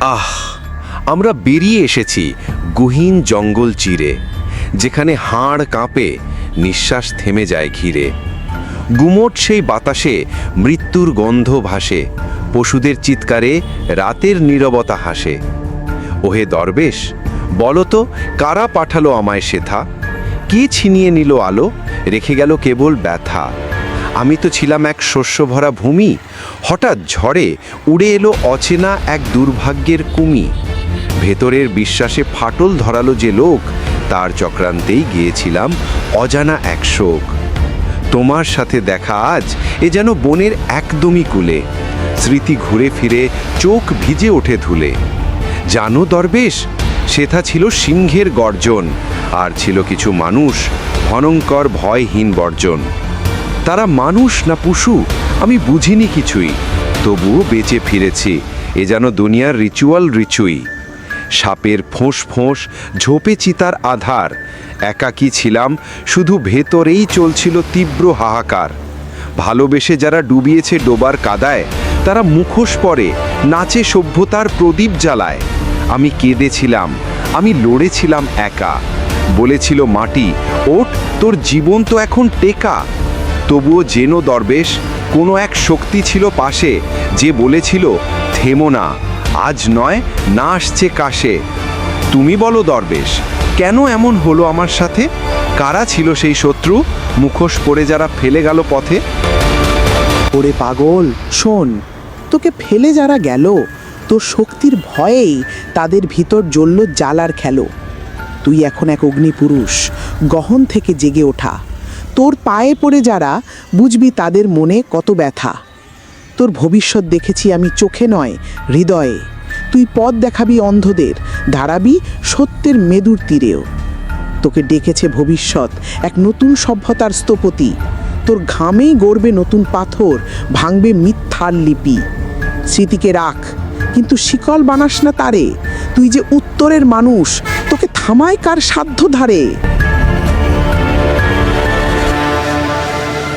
আহ, আমরা বেরিয়ে এসেছি গুহীন জঙ্গল চিরে, যেখানে হাড় কাঁপে, নিঃশ্বাস থেমে যায় ঘিরে। গুমোট সেই বাতাসে মৃত্যুর গন্ধ ভাসে, পশুদের চিৎকারে রাতের নীরবতা হাসে। ওহে দরবেশ, বলো তো, কারা পাঠালো আমায় সেথা? কে ছিনিয়ে নিল আলো? রেখে গেল কেবল ব্যথা। আমি তো ছিলাম এক শস্যভরা ভূমি। হঠাৎ ঝড়ে উড়ে এলো অচেনা এক দুর্ভাগ্যের কুমি। ভেতরের বিশ্বাসে ফাটল ধরালো যে লোক, তার চক্রান্তেই গিয়েছিলাম অজানা এক শোক। তোমার সাথে দেখা আজ, এ যেন বনের একদমই কুলে। স্মৃতি ঘুরে ফিরে, চোখ ভিজে ওঠে ধুলে। জানো দরবেশ, সেথা ছিল সিংহের গর্জন, আর ছিল কিছু মানুষ ভয়হীন বর্জন। তারা মানুষ না পশু? আমি বুঝিনি কিছুই। তবুও বেঁচে ফিরেছি। এ যেন দুনিয়ার রিচুয়াল রিচুই। সাপের ফোঁস ফোঁস, ঝোপে চিতার আধার। একাকী ছিলাম, শুধু ভেতরেই চলছিল তীব্র হাহাকার। ভালোবেসে যারা ডুবিয়েছে ডোবার কাদায়, তারা মুখোশ পরে, নাচে সভ্যতার প্রদীপ জ্বালায়। আমি কেঁদেছিলাম, আমি লড়েছিলাম একা। বলেছিল মাটি ওট তোর জীবন তো এখন টেকা। তবুও যেন দরবেশ, কোনো এক শক্তি ছিল পাশে, যে বলেছিল, থেমো না, আজ নয়, না আসছে কাশে। তুমি বলো দরবেশ, কেন এমন হলো আমার সাথে? কারা ছিল সেই শত্রু? মুখোশ পরে যারা ফেলে গেল পথে? ওরে পাগল, শোন, তোকে ফেলে যারা গেল, তোর শক্তির ভয়েই তাদের ভিতর জ্বলল জ্বালার খেলো। তুই এখন এক অগ্নিপুরুষ, গহন থেকে জেগে ওঠা। তোর পায়ে পড়ে যারা, বুঝবি তাদের মনে কত ব্যথা। তোর ভবিষ্যৎ দেখেছি আমি চোখে নয়, হৃদয়ে। তুই পথ দেখাবি অন্ধদের, দাঁড়াবি সত্যের মেদুর তীরেও। তোকে ডেকেছে ভবিষ্যৎ, এক নতুন সভ্যতার স্থপতি। তোর ঘামেই গড়বে নতুন পাথর, ভাঙবে মিথ্যার লিপি। স্মৃতিকে রাখ, কিন্তু শিকল বানাস না তারে। তুই যে উত্তরের মানুষ, তোকে থামায় কার সাধ্য ধারে